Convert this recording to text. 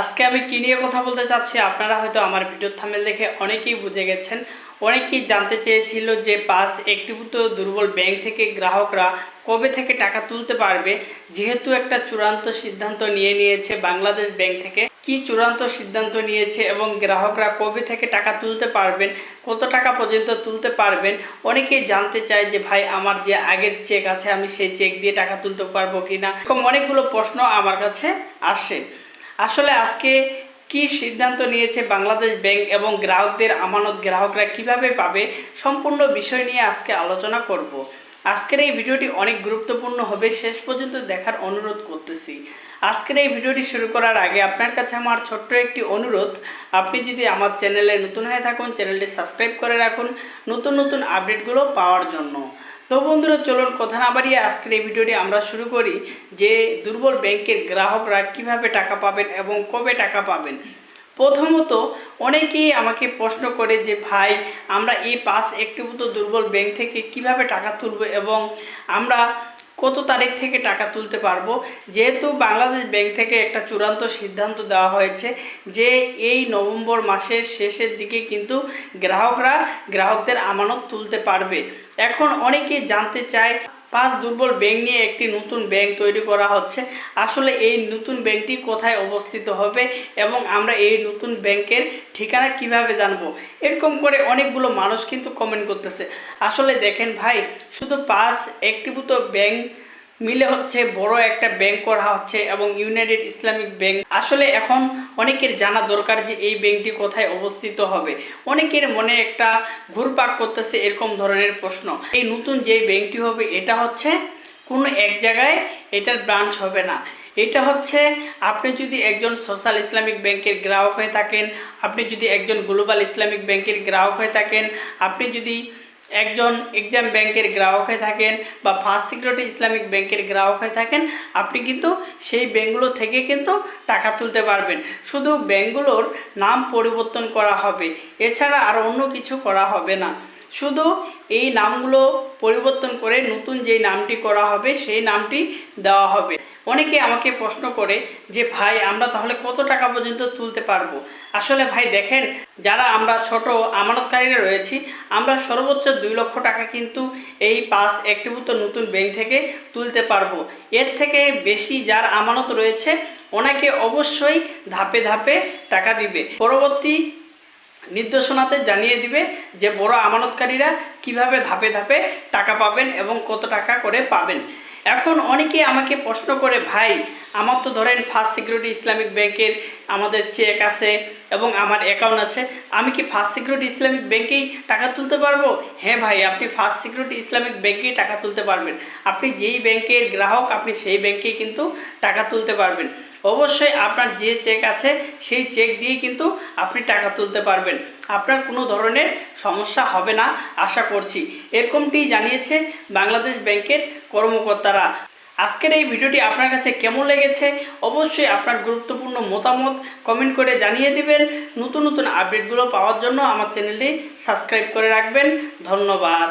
আজকে আমি কি নিয়ে কথা বলতে চাচ্ছি আপনারা হয়তো আমার ভিডিও থামেল দেখে অনেকেই বুঝে গেছেন। অনেকেই জানতে চেয়েছিল যে পাস একটিভূত দুর্বল ব্যাংক থেকে গ্রাহকরা কবে থেকে টাকা তুলতে পারবে? যেহেতু একটা চূড়ান্ত সিদ্ধান্ত নিয়ে নিয়েছে বাংলাদেশ ব্যাংক থেকে। কি চূড়ান্ত সিদ্ধান্ত নিয়েছে এবং গ্রাহকরা কবে থেকে টাকা তুলতে পারবেন? কত টাকা পর্যন্ত তুলতে পারবেন? অনেকেই জানতে চায় যে ভাই, আমার যে আগের চেক আছে, আমি সেই চেক দিয়ে টাকা তুলতে পারব কিনা? এরকম অনেকগুলো প্রশ্ন আমার কাছে আসে। আসলে আজকে কি সিদ্ধান্ত নিয়েছে বাংলাদেশ ব্যাংক এবং গ্রাহকদের আমানত গ্রাহকরা কীভাবে পাবে, সম্পূর্ণ বিষয় নিয়ে আজকে আলোচনা করব। আজকের এই ভিডিওটি অনেক গুরুত্বপূর্ণ হবে, শেষ পর্যন্ত দেখার অনুরোধ করতেছি। আজকের এই ভিডিওটি শুরু করার আগে আপনার কাছে আমার ছোট্ট একটি অনুরোধ, আপনি যদি আমার চ্যানেলে নতুন হয়ে থাকুন, চ্যানেলটি সাবস্ক্রাইব করে রাখুন নতুন নতুন আপডেটগুলো পাওয়ার জন্য। তো বন্ধুরা, চলুন কথা না বাড়িয়ে আজকের এই ভিডিওটি আমরা শুরু করি যে দুর্বল ব্যাংকের গ্রাহকরা কীভাবে টাকা পাবেন এবং কবে টাকা পাবেন। প্রথমত অনেকেই আমাকে প্রশ্ন করে যে, ভাই, আমরা এই পাঁচ একটিভূত দুর্বল ব্যাংক থেকে কীভাবে টাকা তুলব এবং আমরা কত তারিখ থেকে টাকা তুলতে পারব? যেহেতু বাংলাদেশ ব্যাংক থেকে একটা চূড়ান্ত সিদ্ধান্ত দেওয়া হয়েছে যে, এই নভেম্বর মাসের শেষের দিকে কিন্তু গ্রাহকরা গ্রাহকদের আমানত তুলতে পারবে। এখন অনেকেই জানতে চায় পাঁচ দুর্বল ব্যাংক নিয়ে একটি নতুন ব্যাংক তৈরি করা হচ্ছে। আসলে এই নতুন ব্যাংকটি কোথায় অবস্থিত হবে এবং আমরা এই নতুন ব্যাংকের ঠিকানা কীভাবে জানব? এরকম করে অনেকগুলো মানুষ কিন্তু কমেন্ট করতেছে। আসলে দেখেন ভাই, শুধু পাঁচ একটিভূত ব্যাংক মিলে হচ্ছে বড় একটা ব্যাংক করা হচ্ছে এবং ইউনাইটেড ইসলামিক ব্যাংক আসলে এখন অনেকের জানা দরকার যে এই ব্যাংকটি কোথায় অবস্থিত হবে। অনেকের মনে একটা ঘুরপাক করতেছে এরকম ধরনের প্রশ্ন। এই নতুন যে ব্যাংকটি হবে, এটা হচ্ছে কোনো এক জায়গায় এটার ব্রাঞ্চ হবে না। এটা হচ্ছে আপনি যদি একজন সোশ্যাল ইসলামিক ব্যাংকের গ্রাহক হয়ে থাকেন, আপনি যদি একজন গ্লোবাল ইসলামিক ব্যাংকের গ্রাহক হয়ে থাকেন, আপনি যদি একজন এক্সাম ব্যাংকের গ্রাহক হয়ে থাকেন বা ফার্স্ট সিকিউরিটি ইসলামিক ব্যাংকের গ্রাহক হয়ে থাকেন, আপনি কিন্তু সেই ব্যাংকগুলো থেকে কিন্তু টাকা তুলতে পারবেন। শুধু ব্যাংকগুলোর নাম পরিবর্তন করা হবে, এছাড়া আর অন্য কিছু করা হবে না। শুধু এই নামগুলো পরিবর্তন করে নতুন যেই নামটি করা হবে, সেই নামটি দেওয়া হবে। অনেকে আমাকে প্রশ্ন করে যে, ভাই, আমরা তাহলে কত টাকা পর্যন্ত তুলতে পারব? আসলে ভাই, দেখেন, যারা আমরা ছোট আমানতকারীরা রয়েছি, আমরা সর্বোচ্চ দুই লক্ষ টাকা কিন্তু এই পাস একটিভূত নতুন ব্যাংক থেকে তুলতে পারব। এর থেকে বেশি যার আমানত রয়েছে ওনাকে অবশ্যই ধাপে ধাপে টাকা দিবে। পরবর্তী নির্দেশনাতে জানিয়ে দিবে যে, বড় আমানতকারীরা কীভাবে ধাপে ধাপে টাকা পাবেন এবং কত টাকা করে পাবেন। এখন অনেকে আমাকে প্রশ্ন করে ভাই আমার তো ধরেন ফার্স্ট সিকিউরিটি ইসলামিক ব্যাংকের আমাদের চেক আছে এবং আমার অ্যাকাউন্ট আছে। আমি কি ফার্স্ট সিকিউরিটি ইসলামিক ব্যাংকেই টাকা তুলতে পারব? হ্যাঁ ভাই, আপনি ফার্স্ট সিকিউরিটি ইসলামিক ব্যাংকেই টাকা তুলতে পারবেন। আপনি যেই ব্যাংকের গ্রাহক, আপনি সেই ব্যাংকেই কিন্তু টাকা তুলতে পারবেন। অবশ্যই আপনার যে চেক আছে, সেই চেক দিয়ে কিন্তু আপনি টাকা তুলতে পারবেন। আপনার কোনো ধরনের সমস্যা হবে না, আশা করছি। এরকমটি জানিয়েছে বাংলাদেশ ব্যাংকের কর্মকর্তারা। আজকের এই ভিডিওটি আপনার কাছে কেমন লেগেছে? অবশ্যই আপনার গুরুত্বপূর্ণ মতামত কমেন্ট করে জানিয়ে দিবেন। নতুন নতুন আপডেটগুলো পাওয়ার জন্য আমার চ্যানেলটি সাবস্ক্রাইব করে রাখবেন। ধন্যবাদ।